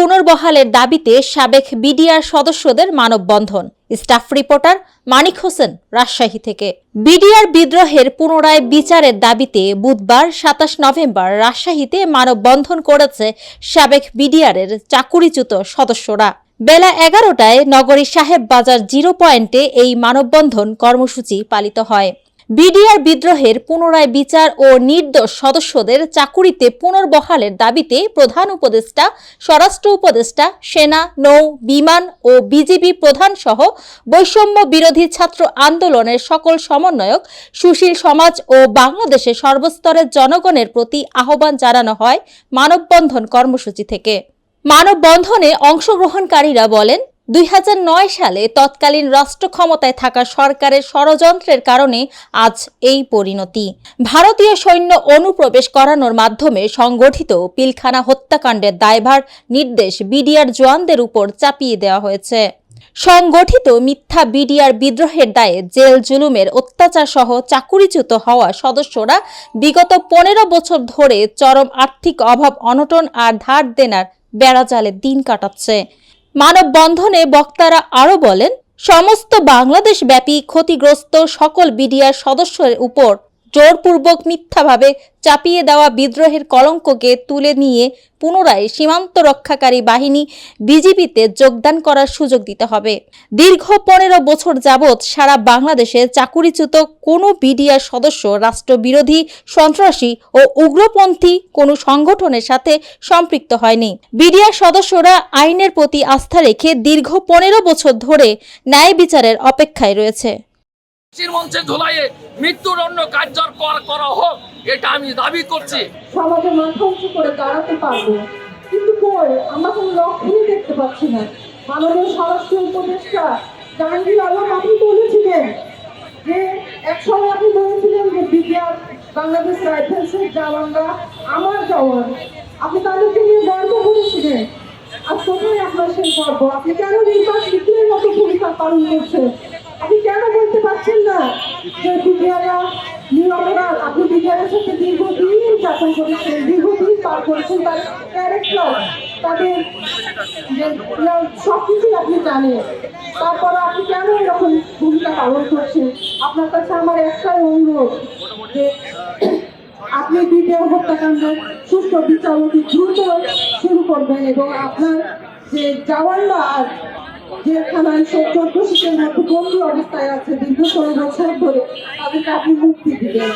পুনর্বহালের দাবিতে সাবেক বিডিআর সদস্যদের মানববন্ধন। স্টাফ রিপোর্টার মানিক হোসেন রাজশাহী থেকে। বিডিআর বিদ্রোহের পুনরায় বিচারের দাবিতে বুধবার সাতাশ নভেম্বর রাজশাহীতে মানববন্ধন করেছে সাবেক বিডিআরের চাকুরিচ্যুত সদস্যরা। বেলা এগারোটায় নগরী সাহেব বাজার জিরো পয়েন্টে এই মানববন্ধন কর্মসূচি পালিত হয়। বিডিআর বিদ্রোহের পুনরায় বিচার ও নির্দোষ সদস্যদের চাকুরিতে পুনর্বহালের দাবিতে প্রধান উপদেষ্টা, স্বরাষ্ট্র উপদেষ্টা, সেনা, নৌ, বিমান ও বিজিবি প্রধান সহ বৈষম্য বিরোধী ছাত্র আন্দোলনের সকল সমন্বয়ক, সুশীল সমাজ ও বাংলাদেশের সর্বস্তরের জনগণের প্রতি আহ্বান জানানো হয় মানববন্ধন কর্মসূচি থেকে। মানববন্ধনে অংশগ্রহণকারীরা বলেন দুই হাজার নয় সালে তৎকালীন রাষ্ট্র ক্ষমতায় থাকা সরকারের ষড়যন্ত্রের কারণে আজ এই পরিণতি। ভারতীয় সৈন্য অনুপ্রবেশ করানোর মাধ্যমে সংগঠিত পিলখানা হত্যাকাণ্ডের দায়ভার নির্দেশ বিডিআর জওয়ানদের উপর চাপিয়ে দেওয়া হয়েছে। সংগঠিত মিথ্যা বিডিআর বিদ্রোহের দায়ে জেল জুলুমের অত্যাচার সহ চাকুরিচ্যুত হওয়া সদস্যরা বিগত পনেরো বছর ধরে চরম আর্থিক অভাব, অনটন আর ধার দেনার বেড়াজালে দিন কাটাচ্ছে। মানববন্ধনে বক্তারা আরও বলেন সমস্ত বাংলাদেশ ব্যাপী ক্ষতিগ্রস্ত সকল বিডিআর সদস্যের উপর জোরপূর্বক মিথ্যাভাবে চাপিয়ে দেওয়া বিদ্রোহের কলঙ্ককে তুলে নিয়ে পুনরায় সীমান্ত রক্ষাকারী বাহিনী বিজিবিতে যোগদান করার সুযোগ দিতে হবে। দীর্ঘ পনেরো বছর যাবৎ সারা বাংলাদেশে চাকুরিচ্যুত কোনো বিডিআর সদস্য, রাষ্ট্রবিরোধী, সন্ত্রাসী ও উগ্রপন্থী কোনো সংগঠনের সাথে সম্পৃক্ত হয়নি। বিডিআর সদস্যরা আইনের প্রতি আস্থা রেখে দীর্ঘ পনেরো বছর ধরে ন্যায় বিচারের অপেক্ষায় রয়েছে। ফাঁসির মঞ্চে ঝুলাইয়ে মৃত্যুদণ্ড কার্যকর করা হোক, এটা আমি দাবি করছি। সমাজে মাথা উঁচু করে দাঁড়াতে পারব। কিন্তু কই আমরা কোনো লক্ষণই দেখতে পাচ্ছি না। মাননীয় স্বরাষ্ট্র উপদেষ্টা জাহাঙ্গীর আলম আপনি বলেছিলেন যে, এক সময় আপনি বলেছিলেন যে বিজ্ঞান বাংলাদেশ রাইফেলসের জওয়ানরা আমার জওয়ান আপনি তাদেরকে নিয়ে গর্ব করেছিলেন। আর কোথায় আপনার সেই গর্ব? আপনি কেন নির্বাক শিশুরের মতো ভূমিকা পালন করছেন? পারছেন না। যে বিজ্ঞানরা নিরপরাধ আপনি বিজ্ঞানের সাথে দীর্ঘদিন যাপন করেছেন, দীর্ঘদিন পার করেছেন, তার ক্যারেক্টার তাদের সব কিছুই আপনি জানেন। তারপরে আপনি কেন এরকম ভূমিকা পালন করছেন? আপনার কাছে আমার একটাই অনুরোধ যে আপনি বিজ্ঞান হত্যাকাণ্ডের সুস্থ বিচার অতি দ্রুত শুরু করবেন এবং আপনার যে জওয়ানরা জেলখানায় চোদ্দ শীতের মধ্যে বন্দি অবস্থায় আছে। দীর্ঘ ষোলো বছর ধরে তাদেরকে আপনি মুক্তি দিবেন